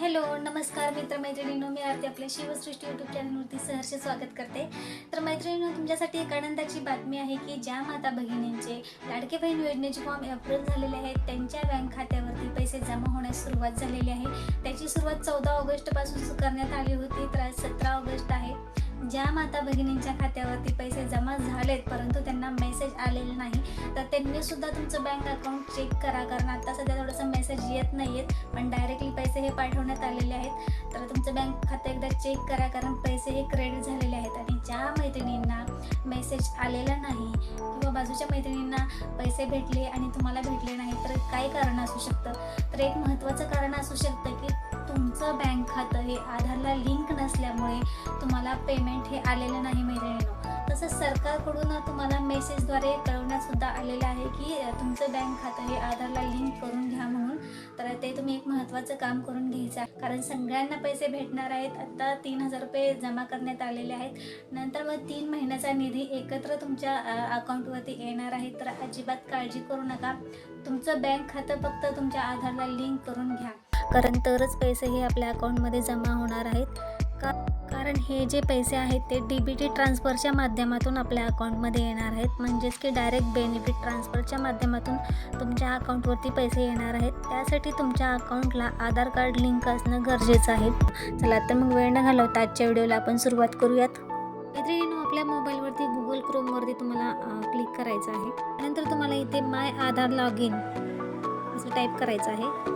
Hello नमस्कार मित्रमैत्रिणींनो मी आरती आपल्या Shivsrushti YouTube चॅनलवरती सहर्ष स्वागत करते. तर मैत्रिणींनो तुमच्यासाठी एक आनंदाची बातमी आहे की ज्या माता भगिनींचे लाडके बहीण योजनेचे फॉर्म अप्रूव्ह झालेले आहेत त्यांच्या बँक खात्यावरती पैसे जमा होण्यास सुरुवात झालेली आहे. त्याची सुरुवात चौदा ऑगस्टपासून करण्यात आली होती तर आज सतरा ऑगस्ट आहे. ज्या माता भगिनींच्या खात्यावरती पैसे जमा झालेत परंतु त्यांना मेसेज आलेला नाही तर त्यांनी सुद्धा तुमचं बँक अकाउंट चेक करा कारण आता सध्या थोडंसं येत नाही आहेत पण डायरेक्टली पैसे हे पाठवण्यात आलेले आहेत. तर तुमचं बँक खातं एकदा चेक करा कारण पैसे हे क्रेडिट झालेले आहेत. आणि ज्या मैत्रिणींना मेसेज आलेला नाही किंवा बाजूच्या मैत्रिणींना पैसे भेटले आणि तुम्हाला भेटले नाही तर काय कारण असू शकतं? तर एक महत्त्वाचं कारण असू शकतं की तुमचं बँक खातं हे आधार असल्यामुळे तुम्हाला पेमेंट हे आलेलं नाही मैत्रिणीनो तसंच सरकारकडून तुम्हाला मेसेजद्वारे कळवण्यात सुद्धा आलेलं आहे की तुमचं बँक खातं हे आधारला लिंक करून घ्या म्हणून. तर ते तुम्ही एक महत्त्वाचं काम करून घ्यायचं आहे. कारण सगळ्यांना पैसे भेटणार आहेत. आता तीन हजार रुपये जमा करण्यात आलेले आहेत. नंतर मग तीन महिन्याचा निधी एकत्र तुमच्या अकाउंटवरती येणार आहे. तर अजिबात काळजी करू नका. तुमचं बँक खातं फक्त तुमच्या आधारला लिंक करून घ्या. कारण तरच पैसे हे आपल्या अकाउंटमध्ये जमा होणार आहेत. कारण हे जे पैसे आहेत ते डी बी टी ट्रान्सफरच्या माध्यमातून आपल्या अकाउंटमध्ये येणार आहेत. म्हणजेच की डायरेक्ट बेनिफिट ट्रान्सफरच्या माध्यमातून तुमच्या अकाउंटवरती पैसे येणार आहेत. त्यासाठी तुमच्या अकाउंटला आधार कार्ड लिंक असणं गरजेचं आहे. चला तर मग वेळ न घालवता आजच्या व्हिडिओला आपण सुरुवात करूयात. मैत्रिणींनो आपल्या मोबाईलवरती गुगल क्रोमवरती तुम्हाला क्लिक करायचं आहे. त्यानंतर तुम्हाला इथे माय आधार लॉग इन असं टाईप करायचं आहे.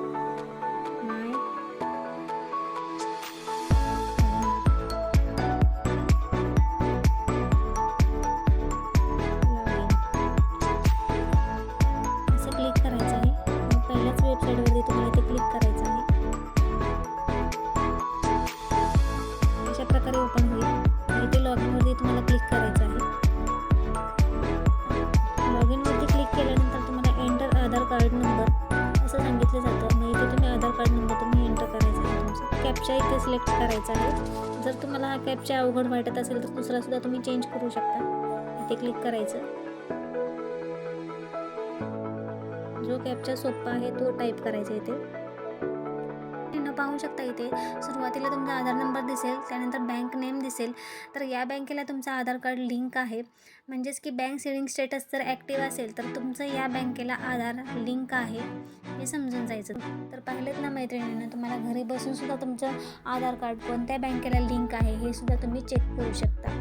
वेबसाईटवरती तुम्हाला इथे क्लिक करायचं आहे. अशा प्रकारे ओपन होईल. आणि ते लॉग इनवरती तुम्हाला क्लिक करायचं आहे. लॉग इनवरती क्लिक केल्यानंतर तुम्हाला एंटर आधार कार्ड नंबर असं सांगितलं जातं. मग इथे तुम्ही आधार कार्ड नंबर तुम्ही एंटर करायचा आहे तुमचा. कॅपचा इथे सिलेक्ट करायचा आहे. जर तुम्हाला हा कॅपचा अवघड वाटत असेल तर दुसरासुद्धा तुम्ही चेंज करू शकता. इथे क्लिक करायचं. जो कॅपचा सोप्पा आहे तो टाईप करायचा इथे. पाहू शकता इथे सुरुवातीला तुमचा आधार नंबर दिसेल त्यानंतर बँक नेम दिसेल. तर या बँकेला तुमचं आधार कार्ड लिंक आहे. म्हणजेच की बँक सेविंग स्टेटस जर ॲक्टिव्ह असेल तर तुमचं या बँकेला आधार लिंक आहे. हे समजून जायचं. तर पाहिलेत ना मैत्रिणींना तुम्हाला घरी बसून सुद्धा तुमचं आधार कार्ड कोणत्या बँकेला लिंक आहे हे सुद्धा तुम्ही चेक करू शकता.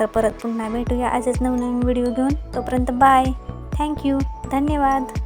तर परत पुन्हा भेटूया असेच नवनवीन व्हिडिओ घेऊन. तोपर्यंत बाय. थँक्यू धन्यवाद.